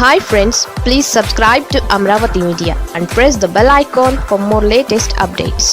Hi friends please subscribe to Amaravati media and press the bell icon for more latest updates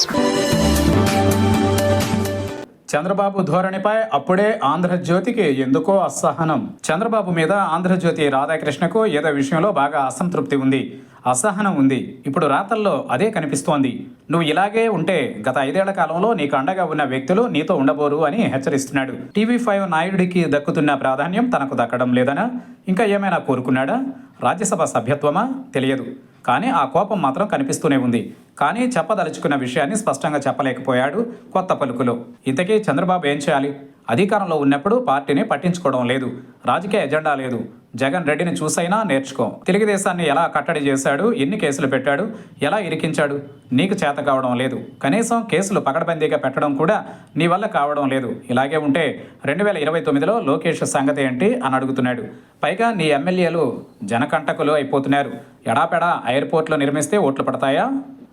Chandrababu ధోరణిపై అప్పుడే ఆంధ్రజ్యోతికి ఎందుకో అసహనం. చంద్రబాబు మీద ఆంధ్రజ్యోతి రాధాకృష్ణకు ఏదో విషయంలో బాగా అసంతృప్తి ఉంది. అసహనం ఉంది. ఇప్పుడు రాతల్లో అదే కనిపిస్తోంది. నువ్వు ఇలాగే ఉంటే గత ఐదేళ్ళ కాలంలో నీకు అండగా ఉన్న వ్యక్తులు నీతో ఉండబోరు అని హెచ్చరిస్తున్నాడు. టీవీ ఫైవ్ నాయుడికి దక్కుతున్న ప్రాధాన్యం తనకు దక్కడం లేదనా? ఇంకా ఏమైనా కోరుకున్నాడా? రాజ్యసభ సభ్యత్వమా? తెలియదు. కానీ ఆ కోపం మాత్రం కనిపిస్తూనే ఉంది. కానీ చెప్పదలుచుకున్న విషయాన్ని స్పష్టంగా చెప్పలేకపోయాడు కొత్త పలుకులో. ఇంతకీ చంద్రబాబు ఏం చేయాలి? అధికారంలో ఉన్నప్పుడు పార్టీని పట్టించుకోవడం లేదు. రాజకీయ ఎజెండా లేదు. జగన్ రెడ్డిని చూసైనా నేర్చుకో. తెలుగుదేశాన్ని ఎలా కట్టడి చేశాడు? ఎన్ని కేసులు పెట్టాడు? ఎలా ఇరికించాడు? నీకు చేత కావడం లేదు. కనీసం కేసులు పకడబందీగా పెట్టడం కూడా నీ వల్ల కావడం లేదు. ఇలాగే ఉంటే రెండు వేల ఇరవై తొమ్మిదిలో లోకేష్ సంగతి ఏంటి అని అడుగుతున్నాడు. పైగా నీ ఎమ్మెల్యేలు జనకంటకులు అయిపోతున్నారు. ఎడాపెడా ఎయిర్పోర్ట్లో నిర్మిస్తే ఓట్లు పడతాయా?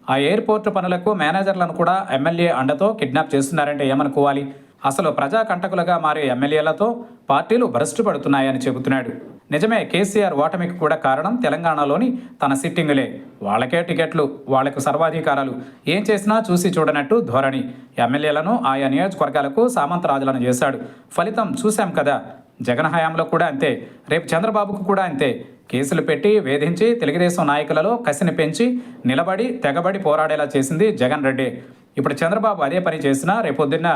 ఆ ఎయిర్పోర్ట్ పనులకు మేనేజర్లను కూడా ఎమ్మెల్యే అండతో కిడ్నాప్ చేస్తున్నారంటే ఏమనుకోవాలి? అసలు ప్రజాకంటకులుగా మారే ఎమ్మెల్యేలతో పార్టీలు భ్రష్టు పడుతున్నాయని చెబుతున్నాడు. నిజమే కేసీఆర్ ఓటమికి కూడా కారణం తెలంగాణలోని తన సిట్టింగులే. వాళ్ళకే టికెట్లు వాళ్ళకు సర్వాధికారాలు. ఏం చేసినా చూసి చూడనట్టు ధోరణి. ఎమ్మెల్యేలను ఆయా నియోజకవర్గాలకు సామంతరాజులను చేశాడు. ఫలితం చూశాం కదా. జగన్ హయాంలో కూడా అంతే. రేపు చంద్రబాబుకు కూడా అంతే. కేసులు పెట్టి వేధించి తెలుగుదేశం నాయకులలో కసిని పెంచి నిలబడి తెగబడి పోరాడేలా చేసింది జగన్ రెడ్డి. ఇప్పుడు చంద్రబాబు అదే పని చేసినా రేపొద్దున్న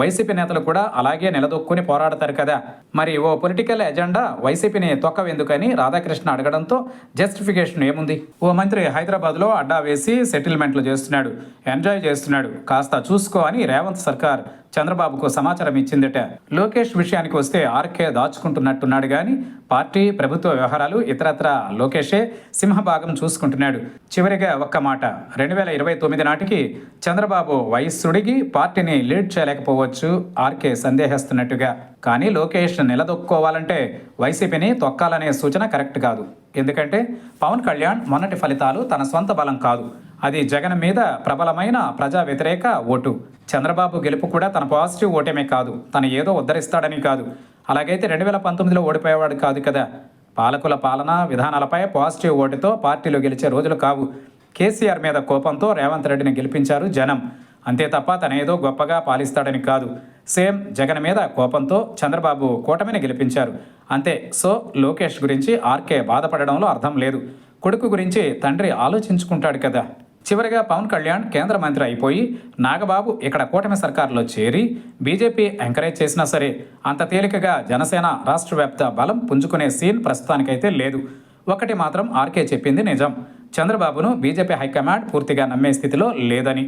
వైసీపీ నేతలు కూడా అలాగే నిలదొక్కుని పోరాడతారు కదా. మరి ఓ పొలిటికల్ ఎజెండా వైసీపీని తొక్కవెందుకని రాధాకృష్ణ అడగడంతో జస్టిఫికేషన్ ఏముంది? ఓ మంత్రి హైదరాబాద్లో అడ్డా వేసి సెటిల్మెంట్లు చేస్తున్నాడు ఎంజాయ్ చేస్తున్నాడు. కాస్త చూసుకో అని రేవంత్ సర్కార్ చంద్రబాబుకు సమాచారం ఇచ్చిందట. లోకేష్ విషయానికి వస్తే ఆర్కే దాచుకుంటున్నట్టున్నాడు కానీ పార్టీ ప్రభుత్వ వ్యవహారాలు ఇతరత్ర లోకేషే సింహభాగం చూసుకుంటున్నాడు. చివరిగా ఒక్క మాట. రెండు వేల ఇరవై తొమ్మిది నాటికి చంద్రబాబు వయస్సుడిగి పార్టీని లీడ్ చేయలేకపోవచ్చు ఆర్కే సందేహిస్తున్నట్టుగా. కానీ లోకేష్ నిలదొక్కుకోవాలంటే వైసీపీని తొక్కాలనే సూచన కరెక్ట్ కాదు. ఎందుకంటే పవన్ కళ్యాణ్ మొన్నటి ఫలితాలు తన సొంత బలం కాదు. అది జగన్ మీద ప్రబలమైన ప్రజా వ్యతిరేక ఓటు. చంద్రబాబు గెలుపు కూడా తన పాజిటివ్ ఓటమే కాదు. తను ఏదో ఉద్ధరిస్తాడని కాదు. అలాగైతే రెండు వేల పంతొమ్మిదిలో ఓడిపోయేవాడు కాదు కదా. పాలకుల పాలన విధానాలపై పాజిటివ్ ఓటుతో పార్టీలో గెలిచే రోజులు కావు. కేసీఆర్ మీద కోపంతో రేవంత్ రెడ్డిని గెలిపించారు జనం. అంతే తప్ప తనేదో గొప్పగా పాలిస్తాడని కాదు. సేమ్ జగన్ మీద కోపంతో చంద్రబాబు కూటమిని గెలిపించారు. అంతే. సో లోకేష్ గురించి ఆర్కే బాధపడడంలో అర్థం లేదు. కొడుకు గురించి తండ్రి ఆలోచించుకుంటాడు కదా. చివరిగా పవన్ కళ్యాణ్ కేంద్ర మంత్రి అయిపోయి నాగబాబు ఇక్కడ కూటమి సర్కారులో చేరి బీజేపీ ఎంకరేజ్ చేసినా సరే అంత తేలికగా జనసేన రాష్ట్ర వ్యాప్త బలం పుంజుకునే సీన్ ప్రస్తుతానికైతే లేదు. ఒకటి మాత్రం ఆర్కే చెప్పింది నిజం. చంద్రబాబును బీజేపీ హైకమాండ్ పూర్తిగా నమ్మే స్థితిలో లేదని.